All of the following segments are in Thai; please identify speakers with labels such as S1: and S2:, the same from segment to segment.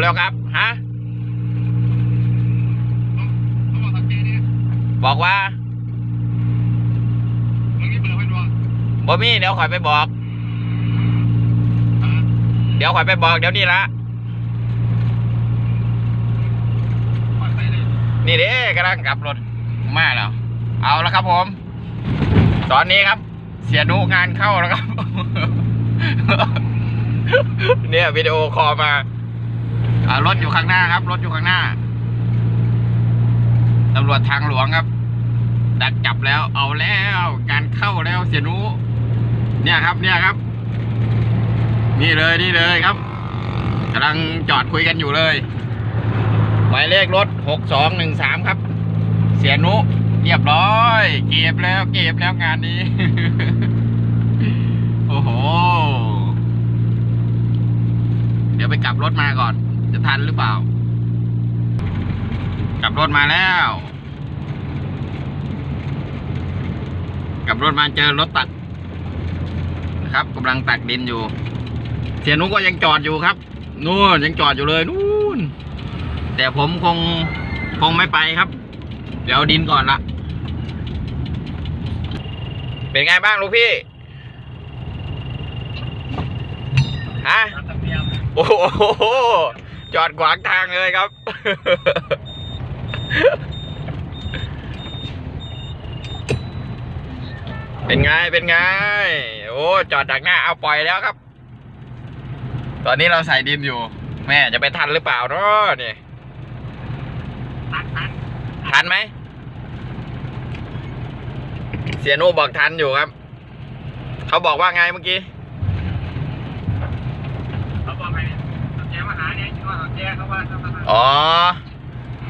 S1: แล้วครับ ฮะ
S2: บอกสังเกตเนี่ย
S1: บอกว่า
S2: มึงมีเบอร์ไว้ด้วย
S1: บ่มีเดี๋ยวขอยไปบอก เดี๋ยวขอยไปบอก เดี๋ยวนี้ละ
S2: ปล่
S1: นี่เด้กำลังกลับรถมาแล้ว เอาแล้วครับผม ตอนนี้ครับ เสียนุงานเข้าแล้วครับ เนี่ยวิดีโอคอลมา อ่ารถอยู่ข้างหน้าครับ รถอยู่ข้างหน้าตำรวจทางหลวงครับ ดักจับแล้วเอาแล้วการเข้าแล้วเสียนุเนี่ยครับ เนี่ยครับ นี่เลยนี่เลยครับกำลังจอดคุยกันอยู่เลยหมายเลขรถหกสองหนึ่งสามครับ เสียนุเรียบร้อย เก็บแล้วเก็บแล้วงานนี้ โอ้โห เดี๋ยวไปกลับรถมาก่อน จะทันหรือเปล่า กลับรถมาแล้ว กลับรถมาเจอรถตักนะครับกำลังตักดินอยู่ เสียนุก็ยังจอดอยู่ครับ นู่นยังจอดอยู่เลยนู่น แต่ผมคงคงไม่ไปครับ เดี๋ยวดินก่อนละเป็นไงบ้างลูกพี่ ฮะ โอ้โห จอดขวางทางเลยครับ เป็นไง เป็นไง โอ้ จอดดักหน้าเอาปล่อยแล้วครับ ตอนนี้เราใส่ดินอยู่ แม่จะไปทันหรือเปล่าเนาะนี่
S2: ตัดตัด
S1: ทันไหม เสียโนบอกทันอยู่ครับ เขาบอกว่าไงเมื่อกี้
S2: เขาบอกไงสัง เกตมาหาเนี่ยคิดว่าสังเกตเขาว่าเขาว่า
S1: อ๋อ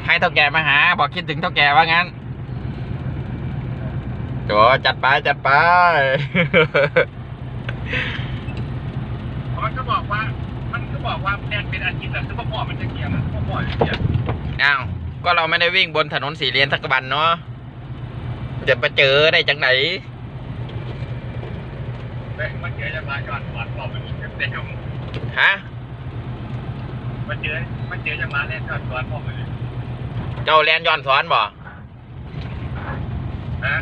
S1: ให้เท่าแก่มาหา บอกคิดถึงเท่าแก่ว่างั้นโจจัดไปจัดไป
S2: มันก็บอกว่า มันก็บอกว่าแดนเป็นอาชีพแต่คือพ่อมันจะเกี่ยวมันพ่อจะเกี่ยว
S1: อ้าว ก็เราไม่ได้วิ่งบนถนนสีเลนสักวันเนาะ จะไปเจอได้จังไหน
S2: แต่มันเจอจะมาจอดจอดบอกมันเต็มเต็ม
S1: ฮะ
S2: มันเจอมันเจอจะมาเล่นจอดจอดบอกมัน
S1: เจ้าแลนย้อนสอนบ่
S2: ฮะ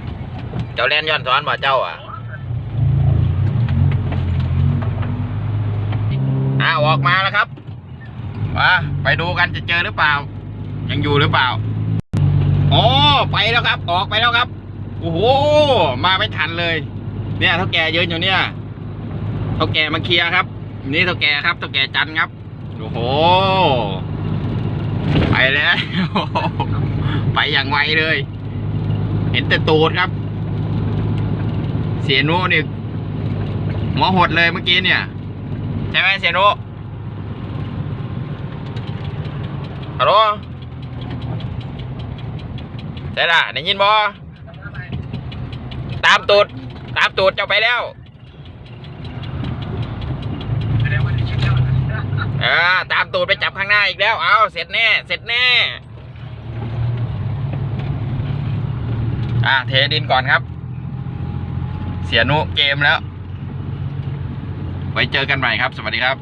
S1: เจ้าแลนย้อนสอนบ่เจ้าอะอ้าวออกมาแล้วครับมาไปดูกันจะเจอหรือเปล่า ยังอยู่หรือเปล่าอ๋อไปแล้วครับ ออกไปแล้วครับโอ้โหมาไม่ทันเลย เนี่ยเท่าแก่ยืนอยู่เนี่ยเท่าแก่มาเคลียร์ครับ นี่เท่าแก่ครับเท่าแก่จันครับ โอ้โห ไปแล้ว ไปอย่างไวเลย เห็นแต่ตูดครับ เสียนุนี่หัวหดเลยเมื่อกี้เนี่ย ใช่ไหมเสียนุฮัลโหลใช่ล่ะได้ยินบ่ตามตูด ตามตูดเจ้าไปแล้ว
S2: แสดงว่าได้ชิมแล้วนะ
S1: เออตามตูดไปจับข้างหน้าอีกแล้ว เอาเสร็จแน่ เสร็จแน่ อะเทดินก่อนครับ เสียนุเกมแล้ว ไว้เจอกันใหม่ครับ สวัสดีครับ